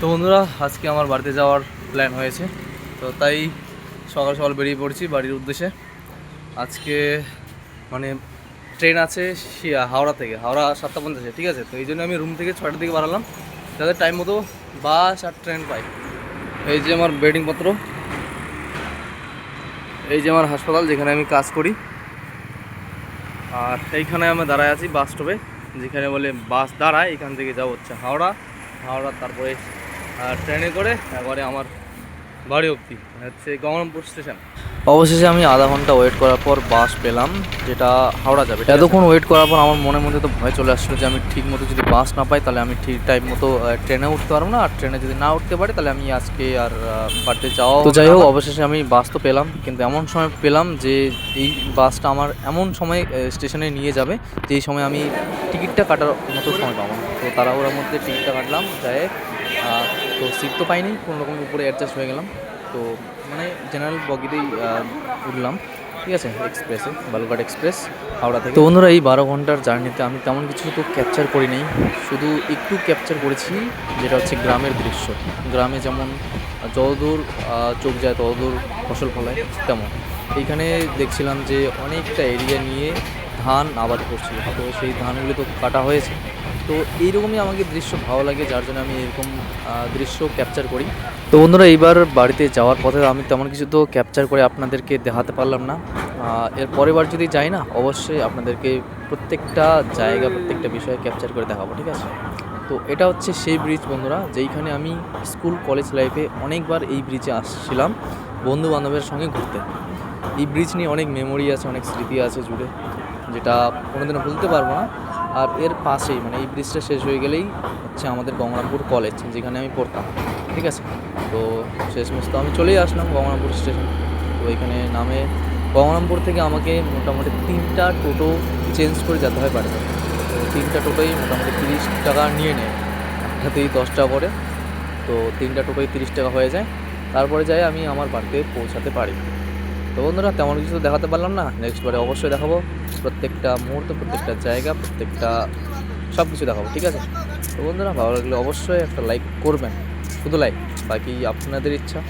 তো বন্ধুরা, আজকে আমার বাড়িতে যাওয়ার প্ল্যান হয়েছে। তো তাই সকাল সকাল বেরিয়ে পড়ছি বাড়ির উদ্দেশ্যে। আজকে মানে ট্রেন আছে হাওড়া থেকে, হাওড়া সাতটা পঞ্চাশে, ঠিক আছে? তো এই জন্য আমি রুম থেকে ছয়টার দিকে বাড়ালাম। যাতে টাইম মতো বাস আর ট্রেন পাই। এই যে আমার বেডিং পত্র। এই যে আমার হাসপাতাল, যেখানে আমি কাজ করি। আর এইখানে আমি দাঁড়ায় আছি বাস স্টপে যেখানে বলে বাস দাঁড়ায়, এখান থেকে যাব হচ্ছে হাওড়া। হাওড়া, তারপরে আহ, ট্রেনে করে একবারে আমার বাড়ি অবধি হচ্ছে গঙ্গারামপুর স্টেশন। অবশেষে আমি আধা ঘণ্টা ওয়েট করার পর বাস পেলাম যেটা হাওড়া যাবে এতক্ষণ ওয়েট করার পর আমার মনের মধ্যে তো ভয় চলে আসছিল যে আমি ঠিক মতো যদি বাস না পাই তাহলে আমি ঠিক টাইম মতো ট্রেনে উঠতে পারব না। আর ট্রেনে যদি না উঠতে পারি তাহলে আমি আজকে আর বাড়িতে যাওয়া তো যাই হোক অবশেষে আমি বাস তো পেলাম কিন্তু এমন সময় পেলাম যে এই বাসটা আমার এমন সময় স্টেশনে নিয়ে যাবে যে এই সময় আমি টিকিটটা কাটার মতো সময় পাবো। না তো তাড়াহুড়ার মধ্যে টিকিটটা কাটলাম যাই তো সিট তো পাইনি রকম উপরে অ্যাডজাস্ট হয়ে গেলাম। তো মানে জেনারেল বগিতেই উঠলাম। ঠিক আছে এক্সপ্রেসে বালুঘাট এক্সপ্রেস হাওড়া থেকে। তো বন্ধুরা, এই বারো ঘণ্টার জার্নিতে আমি তেমন কিছু তো ক্যাপচার করি নাই। শুধু একটু ক্যাপচার করেছি, যেটা হচ্ছে গ্রামের দৃশ্য। গ্রামে যেমন যতদূর চোখ যায়, ততদূর ফসল ফলায়, তেমন। এইখানে দেখছিলাম যে অনেকটা এরিয়া নিয়ে ধান আবাদ করছিল। তো সেই ধানগুলো তো কাটা হয়েছে। তো এইরকমই আমাকে দৃশ্য ভালো লাগে, যার জন্য আমি এরকম দৃশ্য ক্যাপচার করি। তো বন্ধুরা, এইবার বাড়িতে যাওয়ার পথে আমি তেমন কিছু তো ক্যাপচার করে আপনাদেরকে দেখাতে পারলাম না। এর পরের বার যদি যাই না, অবশ্যই আপনাদেরকে প্রত্যেকটা জায়গা, প্রত্যেকটা বিষয়ে ক্যাপচার করে দেখাবো, ঠিক আছে? তো এটা হচ্ছে সেই ব্রিজ বন্ধুরা, যেইখানে আমি স্কুল কলেজ লাইফে অনেকবার এই ব্রিজে আসছিলাম বন্ধু বান্ধবের সঙ্গে ঘুরতে। এই ব্রিজ নিয়ে অনেক মেমোরি আছে, অনেক স্মৃতি আছে জুড়ে, যেটা কোনোদিনও ভুলতে পারব না। আর এর পাশেই মানে এই ব্রিজটা শেষ হয়ে গেলেই হচ্ছে আমাদের গঙ্গারামপুর কলেজ যেখানে আমি পড়তাম, ঠিক আছে? তো শেষ মস্ত আমি চলেই আসলাম গঙ্গারামপুর স্টেশন তো এখানে নামে গঙ্গারামপুর থেকে আমাকে মোটামুটি তিনটা টোটো চেঞ্জ করে যেতে হয় বাড়িতে। তো তিনটা টোটোই মোটামুটি তিরিশ টাকা নিয়ে নেয়। একটাতেই দশ টাকা করে। তো তিনটা টোটোই তিরিশ টাকা হয়ে যায়। তারপরে যাই আমি আমার বাড়িতে পৌঁছাতে পারি। তো বন্ধুরা, তেমন কিছু দেখাতে পারলাম না। নেক্সট বারে অবশ্যই দেখাবো। প্রত্যেকটা মুহূর্ত, প্রত্যেকটা জায়গা, প্রত্যেকটা সব কিছু দেখাবো, ঠিক আছে? তো বন্ধুরা, ভালো লাগলে অবশ্যই একটা লাইক করবেন। শুধু লাইক বাকি আপনাদের ইচ্ছা।